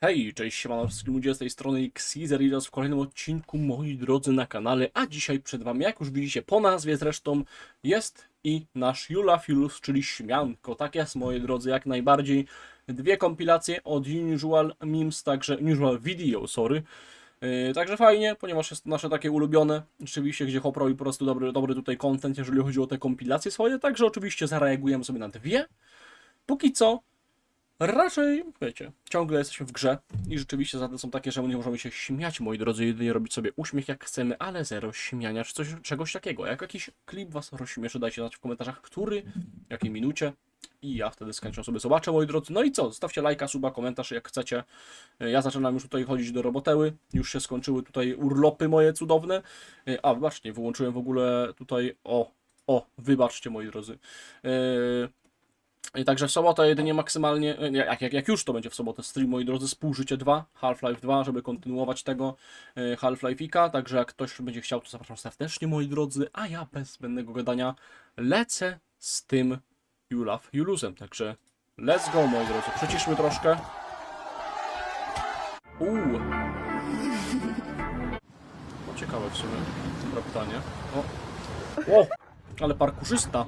Hej, cześć, siemano wszystkim ludzie z tej strony Xezer i w kolejnym odcinku, moi drodzy, na kanale, a dzisiaj przed wami, jak już widzicie po nazwie zresztą, jest i nasz Jula Filus, czyli Śmianko, tak jest, moi drodzy, jak najbardziej, dwie kompilacje od Unusual Memes, także Unusual Video, sorry, Yy, także fajnie, ponieważ jest to nasze takie ulubione, rzeczywiście, gdzie Hop robi po prostu dobry, dobry tutaj content, jeżeli chodzi o te kompilacje swoje, także oczywiście zareagujemy sobie na dwie, póki co Raczej, wiecie, ciągle jesteśmy w grze i rzeczywiście zasady są takie, że nie możemy się śmiać, moi drodzy, jedynie robić sobie uśmiech jak chcemy, ale zero śmiania czy coś, czegoś takiego. Jak jakiś klip was rozśmieszy, dajcie znać w komentarzach, który, w jakiej minucie i ja wtedy z chęcią sobie zobaczę, moi drodzy. No i co, zostawcie lajka, suba, komentarz jak chcecie. Ja zaczynam już tutaj chodzić do roboteły, już się skończyły tutaj urlopy moje cudowne. A, wybaczcie, wyłączyłem w ogóle tutaj, o, o, wybaczcie, moi drodzy. Yy, i także w sobotę jedynie maksymalnie, e, jak, jak, jak już to będzie w sobotę stream, moi drodzy, Współżycie 2, Half-Life 2, żeby kontynuować tego e, Half-Life'ika, także jak ktoś będzie chciał, to zapraszam serdecznie, moi drodzy, a ja bez zbędnego gadania lecę z tym Julaf Julusem, także let's go, moi drodzy, przyciszmy troszkę. Uuu. No, ciekawe w sumie, dobre pytanie. O, o ale parkurzysta.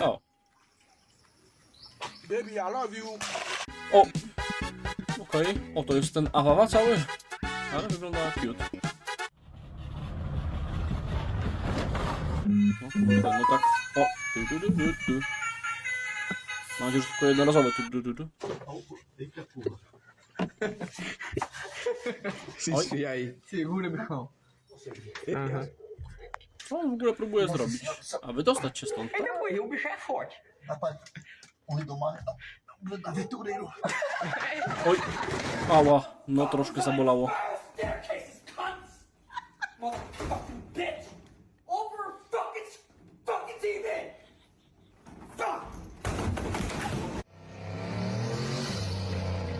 O, Baby, I love you. O! Okej, o to jest ten awawa cały, ale wygląda cute. No kurde, no tak, o! Tu, tu, tu, tu, tu. Mam nadzieję, że tylko jednorazowe tu, tu, tu. Oj. Aí? Segura, meu irmão. Co on w ogóle próbuje zrobić? A wydostać się stąd, tak? Não, o bicho é forte. Rapaz, o rei do aventureiro. Oj! Ała, no troszkę zabolało.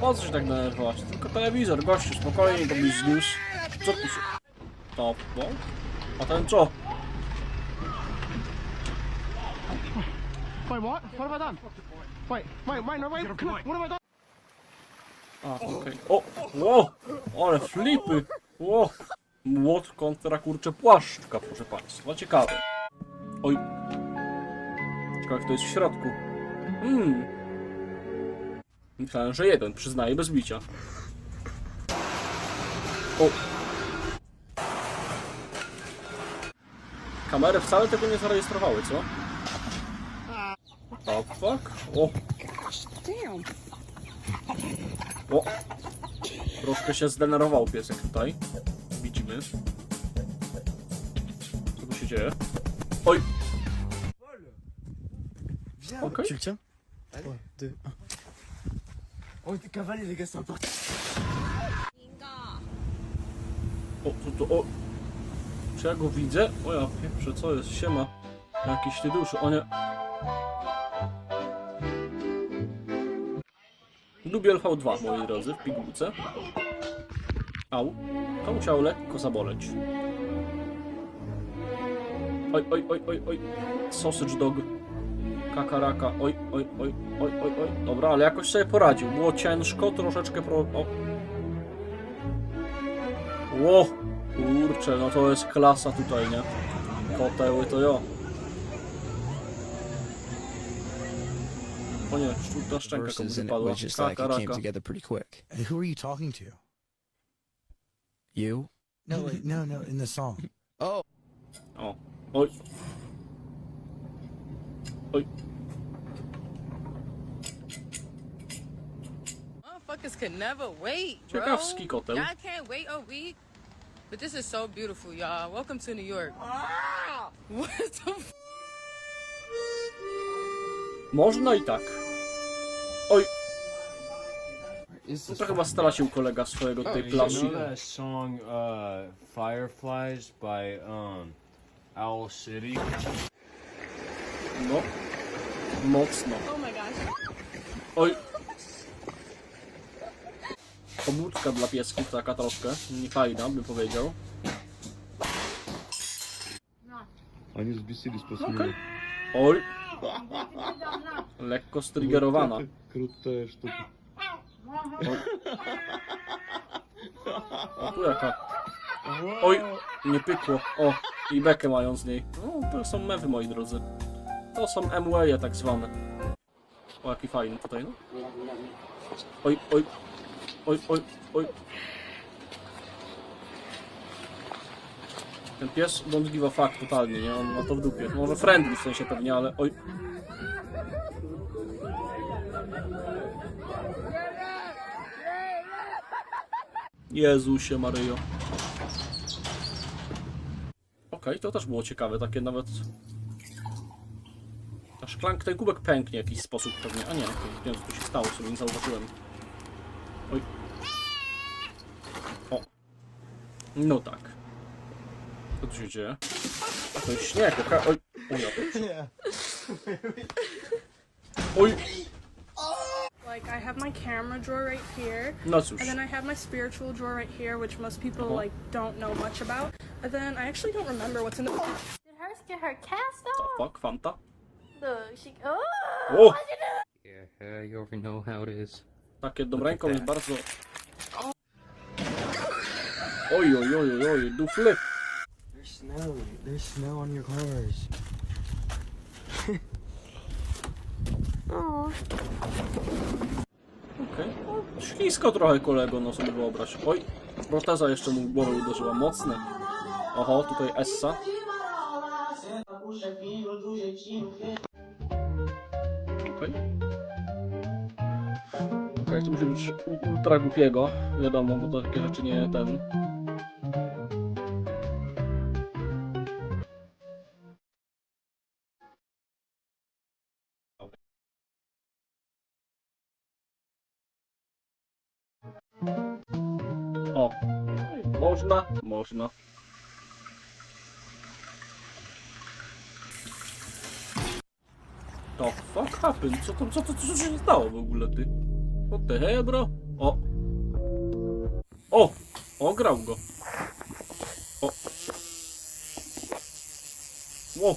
Po co się tak denerwować? Tylko telewizor, gościu, spokojnie, to byś zniósł. Co tu się... To, bo? A ten co? Wait, what? What have I done? Wait, wait, wait, no, wait. What I? A, okej. O! Ło! Ale flipy! Ło! Młot kontra kurcze płaszczka, proszę państwa. Ciekawe. Oj. Ciekawe, kto jest w środku. Hmm. Myślałem, że jeden, przyznaję bez bicia. O! Kamery wcale tego nie zarejestrowały, co? O, fuck? O! Damn. O! Troszkę się zdenerwował piesek tutaj. Widzimy. Co tu się dzieje? Oj! Okej. Tu le tiens Ouais, deux, un. On était cavalés, les gars, c'est important. O, tu, tu, o! Czy ja go widzę? O ja pierwsze, co jest? Siema. Jakiś ty duszy. O nie. Dubiel V2, moi drodzy, w pigułce. Au. To musiało lekko zaboleć. Oj, oj, oj, oj, oj. Sausage dog. Kakaraka. Oj, oj, oj, oj, oj, oj. Dobra, ale jakoś sobie poradził. Było ciężko, troszeczkę pro... O. Ło! Kurczę, no to jest klasa tutaj, nie? Koteły to jo. O nie, szczuta szczęka komuś Verses and it wypadła. was just like it came Kakaraka. together pretty quick. Hey, who are you talking to? You? No, like, no, no, in the song. Oh, O, oj. Oj, Motherfuckers could never wait, bro. Ciekawski koteł. Y'all can't wait a week. But this is so beautiful, y'all. Welcome to New York. What the f- można i tak. Oj, Is no this to chyba stara się kolega swojego tej plaży. You know that song uh, Fireflies by um, Owl City? No. Mocno. Oh my gosh. Oj. Pobudka dla piesków taka troszkę. Niefajna, bym powiedział. Они взбесились после Okej. Lekko striggerowana. Krótkie sztuki. O, tu jaka. Oj, nie pykło. O, i bekę mają z niej. No, to są mewy, moi drodzy. To są MWE tak zwane. O, jaki fajny tutaj, no. Oj, oj, oj, oj, oj. Ten pies don't give a fuck totalnie, nie? On ma to w dupie. Może friendly w sensie pewnie, ale oj. Jezusie Maryjo. Okej, to też było ciekawe, takie nawet... Ta szklanka, ten kubek pęknie w jakiś sposób pewnie. A nie, nie wiem co tu się stało, sobie nie zauważyłem. Oj. O. No tak. Co tu się dzieje? A to jest śnieg, okej. Oj. Oj, ja Oj. Like I have my camera drawer right here, No cóż. and then I have my spiritual drawer right here, which most people Uh-huh. like don't know much about. And then I actually don't remember what's in the. Did hers get her cast off? Fuck, Fanta. Look, she. Oh! O! Yeah, you already know how it is. Tak, jedną ręką jest bardzo... Oj, oj, oj, oj, oj, do flip. There's snow. There's snow on your cars. Oh. Okej. No, Ślisko trochę kolego, no sobie wyobraź. Oj, proteza jeszcze mu głowę uderzyła, mocne. Oho, tutaj Essa. Okej. Okej, to musi być ultra głupiego, wiadomo, bo takie rzeczy nie ten... O, można, można. To fuck happened? Co to, co to, co to się stało w ogóle, ty? What the hell, bro? O! O! Ograł go. O! Ło!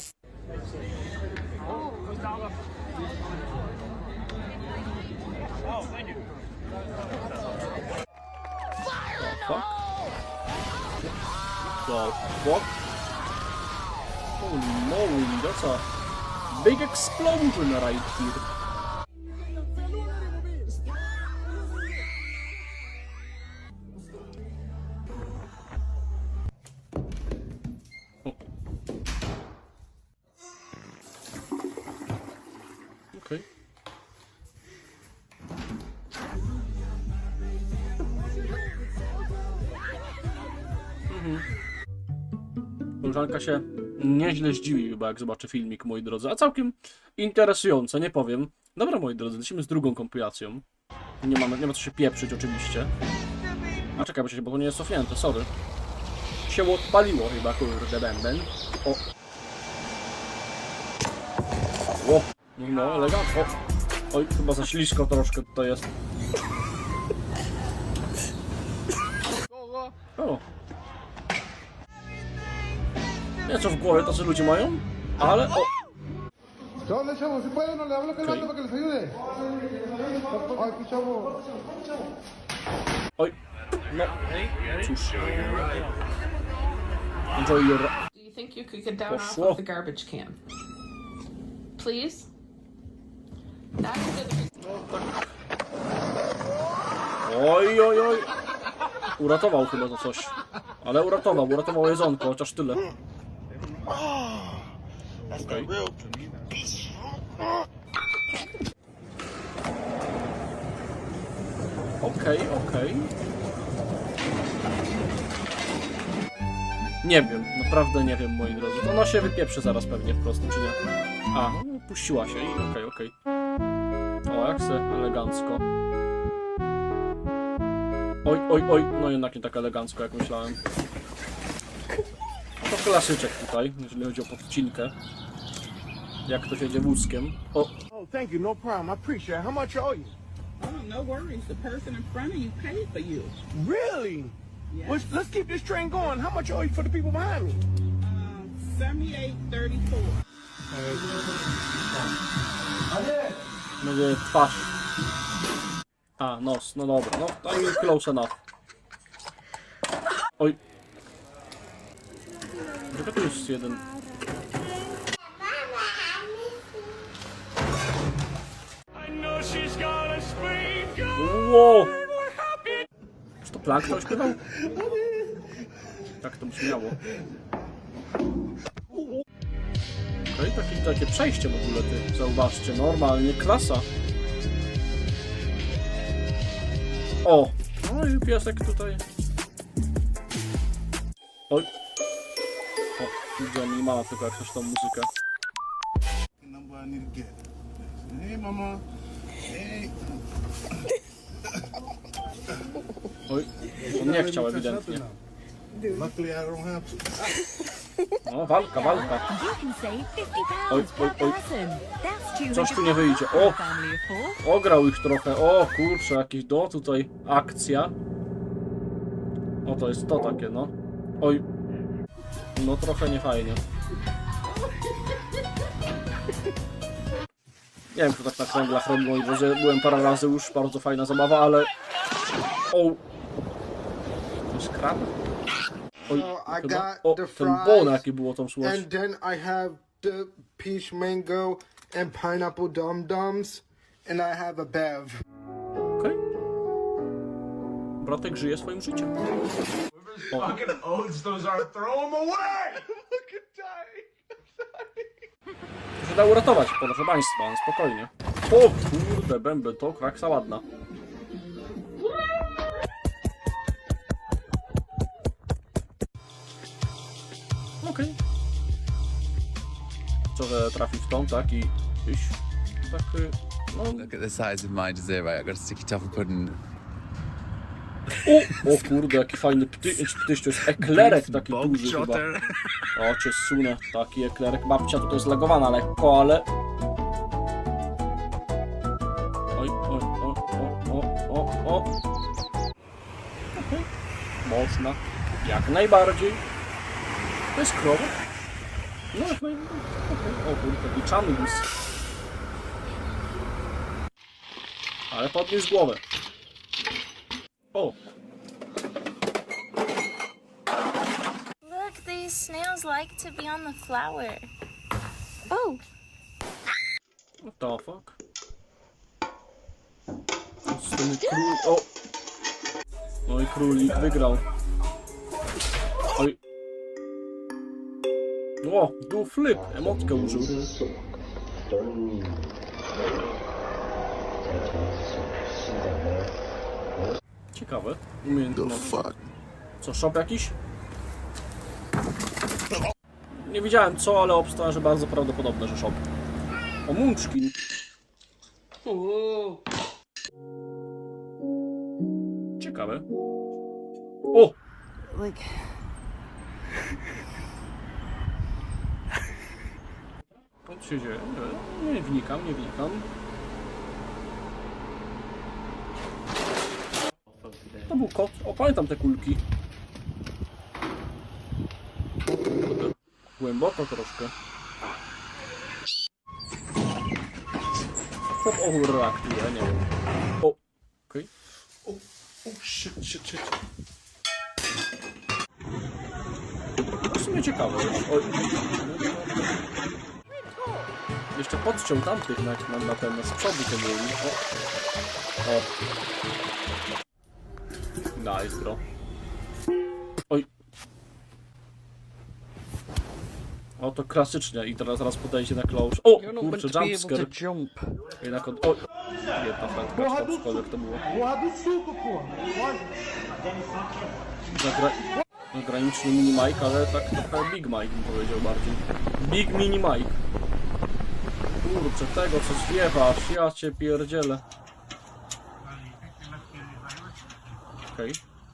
Fuck? The fuck? Holy moly, that's a big explosion right here. Koleżanka się nieźle zdziwi chyba, jak zobaczy filmik, moi drodzy. A całkiem interesujące, nie powiem. Dobra, moi drodzy, lecimy z drugą kompilacją. Nie, mamy, nie ma co się pieprzyć, oczywiście. A czekaj, bo, się, bo to nie jest cofnięte, sorry. Się odpaliło chyba, kurde, bęben. O. O. No, elegancko. Oj, chyba za ślisko troszkę tutaj jest. Nie co w głowie tacy ludzie mają, ale o. ¿Dónde, chavo? ¿Se puede? ¿No le hablo calmando para que les ayude? Ay, qué chavo. Oj. No. Cóż. Enjoy your... Do you think you could get down off Poszło. of the garbage can? Please? That's good. Oj, oj, oj. Uratował chyba to coś. Ale uratował, uratował jedzonko, chociaż tyle. Okej. Okej, okej. Nie wiem, naprawdę nie wiem, moi drodzy. To ona się wypieprzy zaraz pewnie po prostu, czy nie? A, no, puściła się i okej, okej. O, jak se elegancko. Oj, oj, oj, no jednak nie tak elegancko jak myślałem. To klasyczek tutaj, jeżeli chodzi o podcinkę. Jak to się jedzie wózkiem. O, Oh, thank you. No problem. I appreciate it. How much are you? Oh, no worries. The person in front of you paid for you. Really? Let's, let's keep this train going. How much are you for the people behind me? Um, thirty-four. będzie twarz. A, nos, no dobra, no to close enough. Oj. Dlaczego tu jest jeden? Wow! Czy to Plankton śpiewał? Tak to brzmiało. No i takie, takie przejście w ogóle, ty, zauważcie, normalnie, klasa. O! No i piesek tutaj. Oj. O, widzę mi mama tylko jak coś tą muzykę. I. Hey, mama. Hey. Oj, on nie chciał ewidentnie. I. No, walka, walka. Oj, oj, oj. Coś tu nie wyjdzie. O! Ograł ich trochę. O kurczę, jakiś do tutaj akcja. O, to jest to takie, no. Oj. No trochę niefajnie. Nie wiem, czy tak na kręglach robią, moi drodzy. Byłem parę razy już, bardzo fajna zabawa, ale... O! To jest krab? Oj, I chyba... O, ten bon, jaki było tam słychać. And then I have the peach mango and pineapple dum dums, and I have a bev. Okej. Bratek żyje swoim życiem. O, oats those are. Throw them away! to się da uratować, proszę Państwa, no spokojnie. O kurde, bęby, to kraksa ładna. Okej. Co, że trafi w tą, tak? I iść. Tak, y, no... Look at the size of mine zero. I got a sticky toffee pudding. O, o kurde, jaki fajny pty, ptyś, to jest eklerek taki duży chyba. O, cię sunę, taki eklerek. Babcia tutaj zlegowana lekko, ale... Oj, oj, o, o, o, o, o. Można. Jak najbardziej. To jest krowa? No, jak najbardziej. O kurde, i czamgus. Ale podniósł głowę. O, Look, these snails like to be on the flower. Oh, What the fuck? Tym król... O! No i królik wygrał. Oj. O, był flip. Emotkę użył. Ciekawe. Umiejętność. Co, shop jakiś? Nie wiedziałem co, ale obstałem, że bardzo prawdopodobne, że shop. O, Munchkin. Ciekawe. O! Co się dzieje? Nie, nie wnikam, nie wnikam. To był kot. O, pamiętam te kulki. O kurde. Głęboko troszkę. Chłop o reaktuje, nie wiem. O, okej. O, o, shit, shit, shit. W sumie ciekawe. Oj. Jeszcze podciął tamtych na, na, na ten, z przodu to byli. O. o. Nice, bro. O, to klasycznie. I teraz zaraz podejdzie na close. O, kurczę, jumpscare. Jednak od... O! Jedna franka, czy cokolwiek to było. Zagra... Zagraniczny mini Mike, ale tak trochę Big Mike bym powiedział bardziej. Big mini Mike. Kurczę, tego co zwiewasz, ja cię pierdzielę. Okej,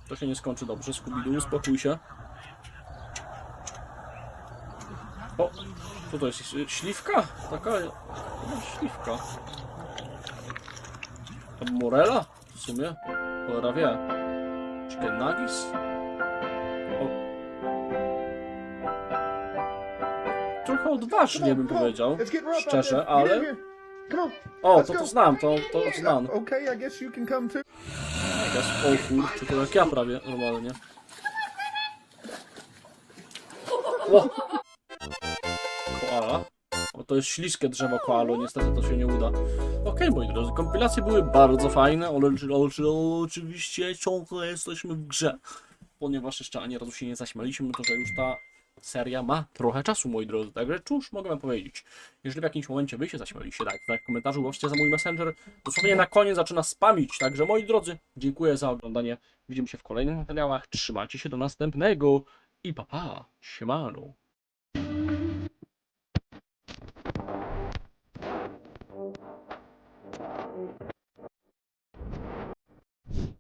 to się nie skończy dobrze, Scooby-Doo, uspokój się. Co to jest? Śliwka? Taka... no, śliwka. To Morela? W sumie? Cholera wie. Chicken nuggets? O. Trochę odważnie bym powiedział, szczerze, ale. O, to to znam, to, to znam. Okay, I guess you can come too. O kurczę, to jak ja prawie normalnie. O! To jest śliskie drzewo koalo, niestety to się nie uda. Okej, moi drodzy, kompilacje były bardzo fajne, ale, oczywiście ciągle jesteśmy w grze. Ponieważ jeszcze ani razu się nie zaśmialiśmy, to że już ta seria ma trochę czasu, moi drodzy. Także cóż mogę wam powiedzieć. Jeżeli w jakimś momencie wy się zaśmialiście, tak, tak w komentarzu łapcie za mój messenger. Dosłownie na koniec zaczyna spamić. Także moi drodzy, dziękuję za oglądanie. Widzimy się w kolejnych materiałach. Trzymajcie się do następnego i papa, pa.